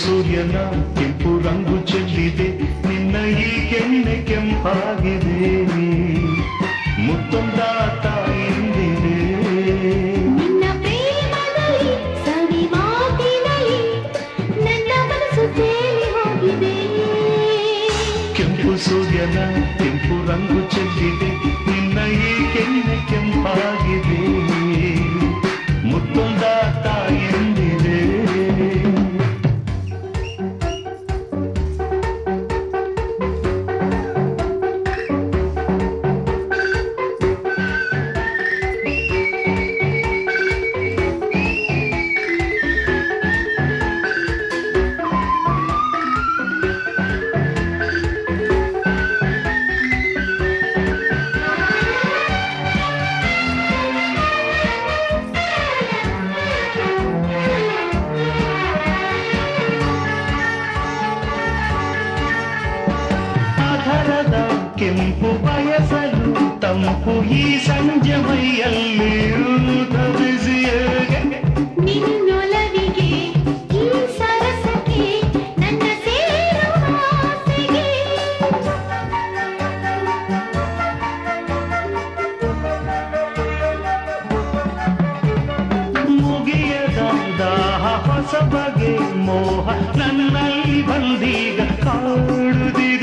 ಸೂರ್ಯನ ಕೆಂಪು ರಂಗು ಚೆಲ್ಲಿದೆ ನಿನ್ನ ಈ ಕೆನ್ನೆ ಕೆಂಪಾಗಿದೆ ಮುತ್ತೊಂದ ತಾಯಿಂದಿದೆ ಕೆಂಪು ಸೂರ್ಯನ ಕೆಂಪು ರಂಗು ಚೆಲ್ಲಿದೆ ನಿನ್ನ ಈ ಕೆನ್ನೆ ಕೆಂಪಾಗಿದೆ ಕೆಂಪು ಬಯಸಲು ತಂಪು ಈ ಸಂಜೆ ಮೈಯಲ್ಲಿ ಹೊಸ ಬಗೆ ಮೋಹ ನನ್ನಲ್ಲಿ ಬಂದೀಗ ಕಾಡುತ್ತಿದೆ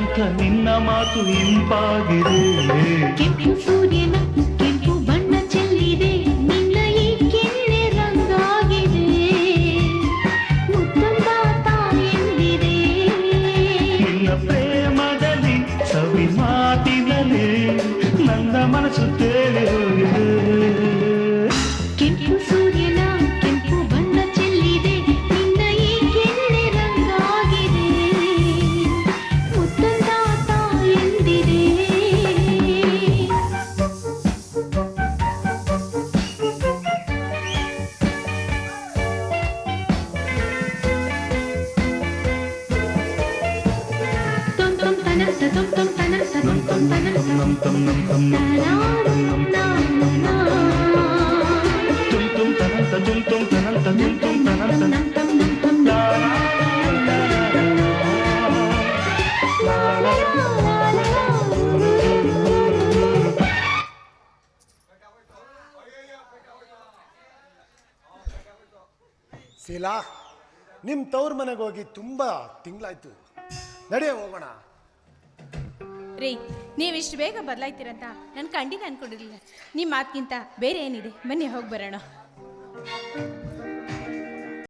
ಚಿನ್ನದಂತ ನಿನ್ನ ಮಾತು ಇಂಪಾಗಿದೆ. ಕೆಂಪು ಸೂರ್ಯನ ಕೆಂಪು ಬಣ್ಣ ಚೆಲ್ಲಿದೆ. ನಿನ್ನ ಈ ಕೆನ್ನೆ ರಂಗಾಗಿದೆ. ಮುತ್ತೊಂದ ತಾಯೆಂದಿದೆ ನಿನ್ನ ಪ್ರೇಮದಲ್ಲಿ ಸವಿ ಮಾತಿನಲ್ಲಿ ನನ್ನ ಮನಸ್ಸು ತೇಲಿ ಶೀಲಾ ನಿಮ್ಮ ತವ್ರ ಮನೆಗೆ ಹೋಗಿ ತುಂಬ ತಿಂಗಳಾಯ್ತು. ನಡೆಯ ಹೋಗೋಣ. ರೀ ನೀವಿಷ್ಟು ಬೇಗ ಬದಲಾಯ್ತೀರಂತ ನಾನು ಖಂಡಿತ ಅನ್ಕೊಂಡಿರಲಿಲ್ಲ. ನಿಮ್ಮ ಮಾತಿಗಿಂತ ಬೇರೆ ಏನಿದೆ? ಬನ್ನಿ ಹೋಗಿ ಬರೋಣ.